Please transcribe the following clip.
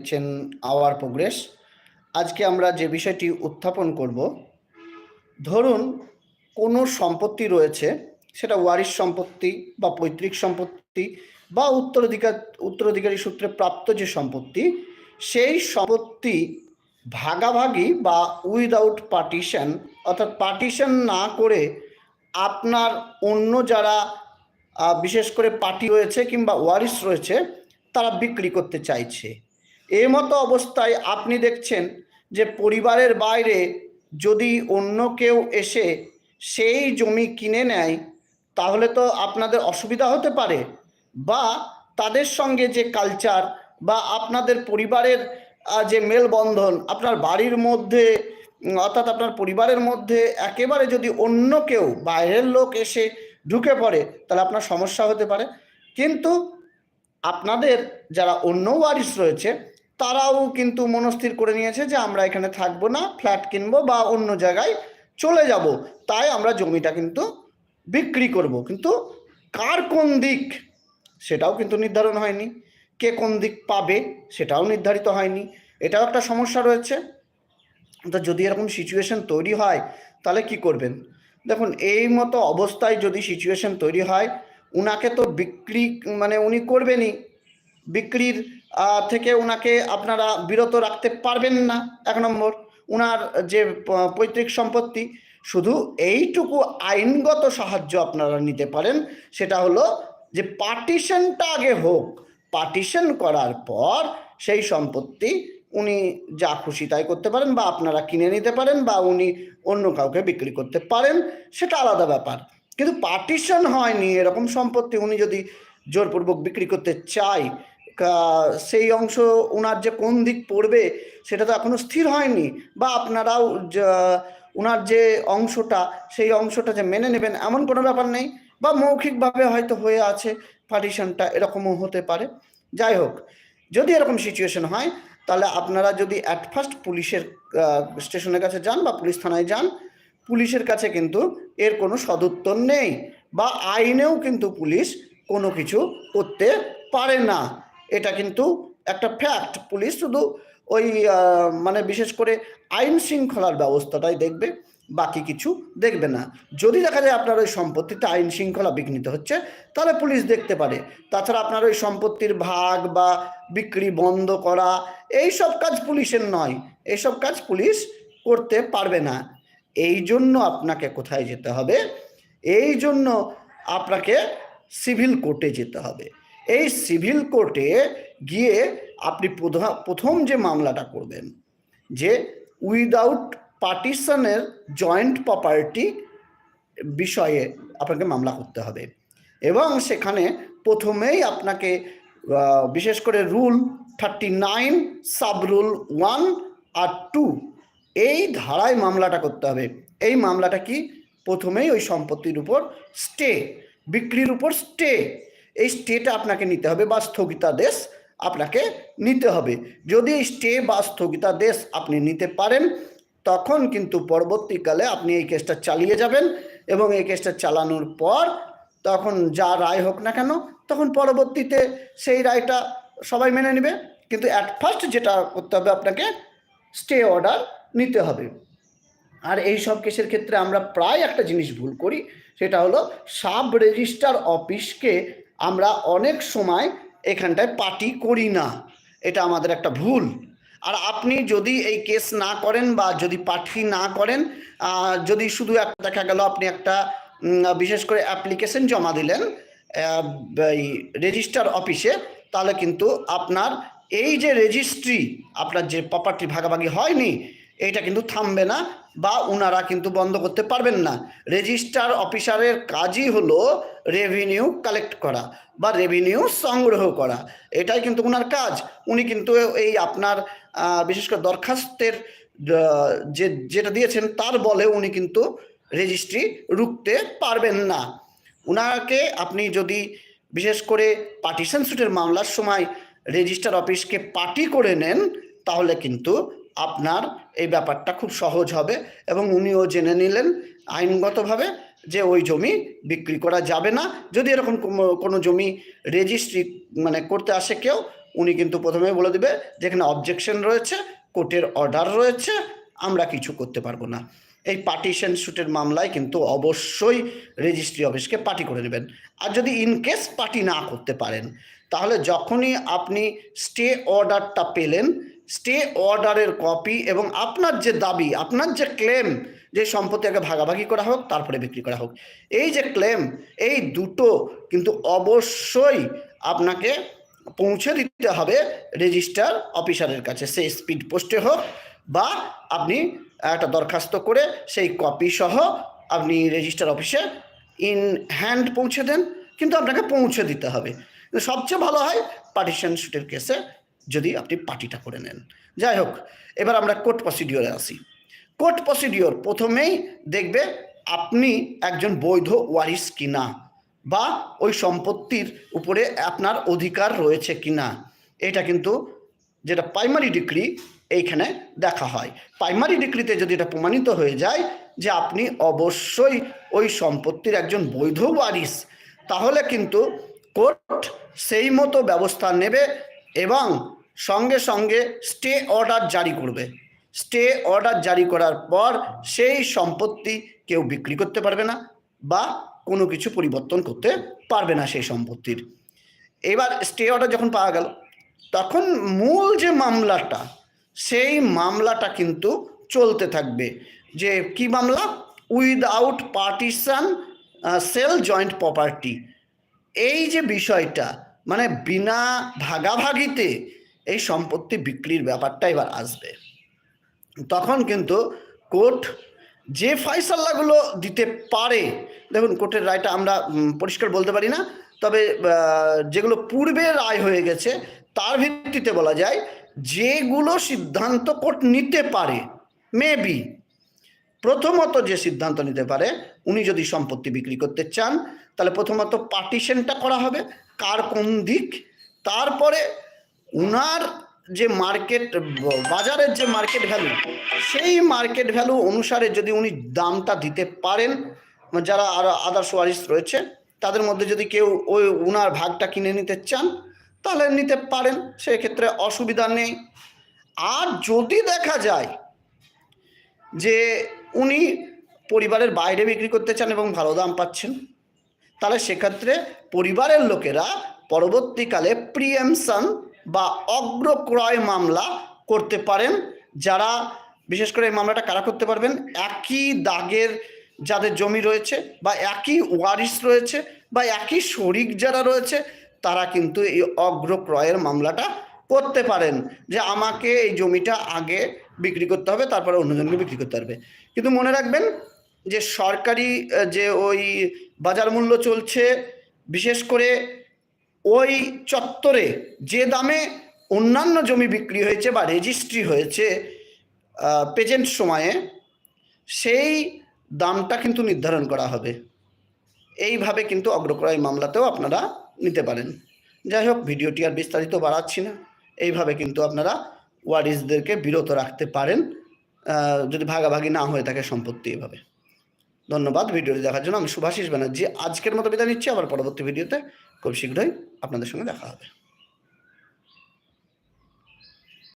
দেখছেন hour progress আজকে আমরা যে বিষয়টি উত্থাপন করব, ধরুন কোনো সম্পত্তি রয়েছে, সেটা ওয়ারিশ সম্পত্তি বা পৈতৃক সম্পত্তি বা উত্তরাধিকার, উত্তরাধিকারী সূত্রে প্রাপ্ত যে সম্পত্তি, সেই সম্পত্তি ভাগাভাগি বা উইদাউট পার্টিশন অর্থাৎ পার্টিশন না করে আপনার অন্য যারা বিশেষ করে পার্টি রয়েছে কিংবা ওয়ারিশ রয়েছে, তারা বিক্রি করতে চাইছে। এই মতো অবস্থায় আপনি দেখছেন যে পরিবারের বাইরে যদি অন্য কেউ এসে সেই জমি কিনে নেয়, তাহলে তো আপনাদের অসুবিধা হতে পারে। বা তাদের সঙ্গে যে কালচার বা আপনাদের পরিবারের যে মেলবন্ধন, আপনার বাড়ির মধ্যে অর্থাৎ আপনার পরিবারের মধ্যে একেবারে যদি অন্য কেউ বাইরের লোক এসে ঢুকে পড়ে, তাহলে আপনার সমস্যা হতে পারে। কিন্তু আপনাদের যারা অন্য ওয়ারিশ রয়েছে তারাও কিন্তু মনস্থির করে নিয়েছে যে আমরা এখানে থাকব না, ফ্ল্যাট কিনবো বা অন্য জায়গায় চলে যাব। তাই আমরা জমিটা কিন্তু বিক্রি করব। কিন্তু কার কোন দিক সেটাও কিন্তু নির্ধারণ হয়নি। কে কোন দিক পাবে সেটাও নির্ধারিত হয়নি। এটাও একটা সমস্যা রয়েছে। তো যদি এরকম সিচুয়েশন তৈরি হয়, তাহলে কি করবেন? দেখুন, এই মতো অবস্থায় যদি সিচুয়েশন তৈরি হয়, উনাকে তো বিক্রি মানে উনি করবেনই। বিক্রির থেকে ওনাকে আপনারা বিরত রাখতে পারবেন না। এক নম্বর, উনার যে পৈতৃক সম্পত্তি, শুধু এইটুকু আইনগত সাহায্য আপনারা নিতে পারেন। সেটা হলো যে, পার্টিশনটা আগে হোক, পার্টিশন করার পর সেই সম্পত্তি উনি যা খুশি তাই করতে পারেন বা আপনারা কিনে নিতে পারেন বা উনি অন্য কাউকে বিক্রি করতে পারেন, সেটা আলাদা ব্যাপার। কিন্তু পার্টিশন হয়নি, এরকম সম্পত্তি উনি যদি জোরপূর্বক বিক্রি করতে কা- সেই অংশ ওনার যে কোন দিক পড়বে সেটা তো এখনও স্থির হয়নি বা আপনারাও ওনার যে অংশটা সেই অংশটা যে মেনে নেবেন এমন কোনো ব্যাপার নেই বা মৌখিকভাবে হয়তো হয়ে আছে পার্টিশনটা এরকমও হতে পারে। যাই হোক, যদি এরকম সিচুয়েশন হয়, তাহলে আপনারা যদি অ্যাট ফার্স্ট পুলিশের স্টেশনের কাছে যান বা পুলিশ থানায় যান, পুলিশের কাছে কিন্তু এর কোনো সদুত্তর নেই বা আইনেও কিন্তু পুলিশ কোনো কিছু করতে পারে না। এটা কিন্তু একটা ফ্যাক্ট পুলিশ শুধু ওই মানে বিশেষ করে আইন শৃঙ্খলার ব্যবস্থাটাই দেখবে, বাকি কিছু দেখবে না। যদি দেখা যায় আপনার ওই সম্পত্তিতে আইন শৃঙ্খলা বিঘ্নিত হচ্ছে, তাহলে পুলিশ দেখতে পারে। তাছাড়া আপনার ওই সম্পত্তির ভাগ বা বিক্রি বন্ধ করা এই সব কাজ পুলিশের নয়। এইসব কাজ পুলিশ করতে পারবে না। এই জন্য আপনাকে কোথায় যেতে হবে? এই জন্য আপনাকে সিভিল কোর্টে যেতে হবে। এই সিভিল কোর্টে গিয়ে আপনি প্রথম যে মামলাটা করবেন, যে উইদাউট পার্টিশনের জয়েন্ট প্রপার্টি বিষয়ে আপনাকে মামলা করতে হবে। এবং সেখানে প্রথমেই আপনাকে বিশেষ করে rule thirty nine sub rule one আর টু, এই ধারায় মামলাটা করতে হবে। এই মামলাটা কি? প্রথমেই ওই সম্পত্তির উপর স্টে বিক্রির উপর স্টে এই স্টেটা আপনাকে নিতে হবে বা স্থগিতাদেশ আপনাকে নিতে হবে। যদি স্টে বা স্থগিতাদেশ আপনি নিতে পারেন, তখন কিন্তু পরবর্তীকালে আপনি এই কেসটা চালিয়ে যাবেন এবং এই কেসটা চালানোর পর তখন যা রায় হোক না কেন, তখন পরবর্তীতে সেই রায়টা সবাই মেনে নেবে। কিন্তু অ্যাট ফার্স্ট যেটা করতে হবে আপনাকে স্টে অর্ডার নিতে হবে। আর এই সব কেসের ক্ষেত্রে আমরা প্রায় একটা জিনিস ভুল করি, সেটা হলো সাব রেজিস্টার অফিসকে আমরা অনেক সময় এখানটায় পার্টি করি না। এটা আমাদের একটা ভুল। আর আপনি যদি এই কেস না করেন বা যদি পার্টি না করেন যদি শুধু একটা দেখা গেল আপনি একটা বিশেষ করে অ্যাপ্লিকেশন জমা দিলেন এই রেজিস্টার অফিসে, তাহলে কিন্তু আপনার এই যে রেজিস্ট্রি, আপনার যে প্রপার্টি ভাগাভাগি হয়নি, এইটা কিন্তু থামবে না। বা ওনারা কিন্তু বন্ধ করতে পারবেন না। রেজিস্টার অফিসারের কাজই হলো রেভিনিউ কালেক্ট করা বা রেভিনিউ সংগ্রহ করা। এটাই কিন্তু ওনার কাজ। উনি কিন্তু এই আপনার বিশেষ করে দরখাস্তের যে, যেটা দিয়েছেন তার বলে উনি কিন্তু রেজিস্ট্রি রুখতে পারবেন না। ওনাকে আপনি যদি বিশেষ করে পার্টিশন সুটের মামলার সময় রেজিস্টার অফিসকে পার্টি করে নেন, তাহলে কিন্তু আপনার এই ব্যাপারটা খুব সহজ হবে এবং উনিও জেনে নিলেন আইনগতভাবে যে ওই জমি বিক্রি করা যাবে না। যদি এরকম কোনো- জমি রেজিস্ট্রি মানে করতে আসে কেউ, উনি কিন্তু প্রথমে বলে দিবে যেখানে অবজেকশন রয়েছে, কোর্টের অর্ডার রয়েছে, আমরা কিছু করতে পারব না। এই পার্টিশন শ্যুটের মামলায় কিন্তু অবশ্যই রেজিস্ট্রি অফিসকে পার্টি করে নেবেন। আর যদি ইনকেস পার্টি না করতে পারেন, তাহলে যখনই আপনি স্টে অর্ডারটা পেলেন স্টে অর্ডারের কপি এবং আপনার যে দাবি, আপনার যে ক্লেম যে সম্পত্তি আগে ভাগাভাগি করা হোক, তারপরে বিক্রি করা হোক, এই যে ক্লেম এই দুটো কিন্তু অবশ্যই আপনাকে পৌঁছে দিতে হবে রেজিস্টার অফিসারের কাছে সে স্পিড পোস্টে হোক বা আপনি একটা দরখাস্ত করে সেই কপি সহ আপনি রেজিস্টার অফিসে ইন হ্যান্ড পৌঁছে দেন, কিন্তু আপনাকে পৌঁছে দিতে হবে। সবচেয়ে ভালো হয় পার্টিশন শুটের কেসে যদি আপনি পার্টিটা করে নেন। যাই হোক, এবার আমরা কোর্ট প্রসিডিওরে আসি। কোর্ট প্রসিডিওর প্রথমেই দেখবে আপনি একজন বৈধ ওয়ারিস কিনা বা ওই সম্পত্তির উপরে আপনার অধিকার রয়েছে কিনা। এটা কিন্তু যেটা প্রাইমারি ডিগ্রি এইখানে দেখা হয়। প্রাইমারি ডিগ্রিতে যদি এটা প্রমাণিত হয়ে যায় যে আপনি অবশ্যই ওই সম্পত্তির একজন বৈধ ওয়ারিস তাহলে কিন্তু কোর্ট সেই মতো ব্যবস্থা নেবে এবং সঙ্গে সঙ্গে স্টে অর্ডার জারি করবে। স্টে অর্ডার জারি করার পর সেই সম্পত্তি কেউ বিক্রি করতে পারবে না বা কোনো কিছু পরিবর্তন করতে পারবে না সেই সম্পত্তির। এবার স্টে অর্ডার যখন পাওয়া গেল, তখন মূল যে মামলাটা, সেই মামলাটা কিন্তু চলতে থাকবে। যে কি মামলা? Without partition sale joint property এই যে বিষয়টা মানে বিনা ভাগাভাগিতে এই সম্পত্তি বিক্রির ব্যাপারটা এবার আসবে। তখন কিন্তু কোর্ট যে ফয়সাল্লাগুলো দিতে পারে, দেখুন কোর্টের রায়টা আমরা পরিষ্কার বলতে পারি না, তবে যেগুলো পূর্বে রায় হয়ে গেছে, তার ভিত্তিতে বলা যায়, যেগুলো সিদ্ধান্ত কোর্ট নিতে পারে মেবি প্রথমত যে সিদ্ধান্ত নিতে পারে, উনি যদি সম্পত্তি বিক্রি করতে চান, তাহলে প্রথমত পার্টিশনটা করা হবে, কার কোন দিক, তারপরে উনার যে মার্কেট বাজারের যে মার্কেট ভ্যালু সেই মার্কেট ভ্যালু অনুসারে যদি উনি দামটা দিতে পারেন, যারা আরও আদার্স ওয়ারিস রয়েছে, তাদের মধ্যে যদি কেউ ওই উনার ভাগটা কিনে নিতে চান, তাহলে নিতে পারেন, সেক্ষেত্রে অসুবিধা নেই। আর যদি দেখা যায় যে উনি পরিবারের বাইরে বিক্রি করতে চান এবং ভালো দাম পাচ্ছেন। তাহলে সেক্ষেত্রে পরিবারের লোকেরা পরবর্তীকালে প্রিএমশন বা অগ্রক্রয় মামলা করতে পারেন। যারা, বিশেষ করে এই মামলাটা কারা করতে পারবেন? একই দাগের যাদের জমি রয়েছে বা একই ওয়ারিস রয়েছে বা একই শরিক যারা রয়েছে, তারা কিন্তু এই অগ্রক্রয়ের মামলাটা করতে পারেন। যে আমাকে এই জমিটা আগে বিক্রি করতে হবে, তারপরে অন্যজনকে বিক্রি করতে হবে কিন্তু মনে রাখবেন যে সরকারি যে ওই বাজার মূল্য চলছে, বিশেষ করে ওই চত্বরে যে দামে অন্যান্য জমি বিক্রি হয়েছে বা রেজিস্ট্রি হয়েছে প্রেজেন্ট সময়ে, সেই দামটা কিন্তু নির্ধারণ করা হবে। এইভাবে কিন্তু অগ্রক্রয় মামলাতেও আপনারা নিতে পারেন। যাই হোক, ভিডিওটি আর বিস্তারিত বাড়াচ্ছি না। এইভাবে কিন্তু আপনারা ওয়ারিসদেরকে বিরত রাখতে পারেন যদি ভাগাভাগি না হয়ে থাকে সম্পত্তি এভাবে। ধন্যবাদ ভিডিওটি দেখার জন্য। আমি সুভাষিস ব্যানার্জি। আজকের মতো বিদায় নিচ্ছি। আবার পরবর্তী ভিডিওতে খুব শীঘ্রই আপনাদের সঙ্গে দেখা হবে।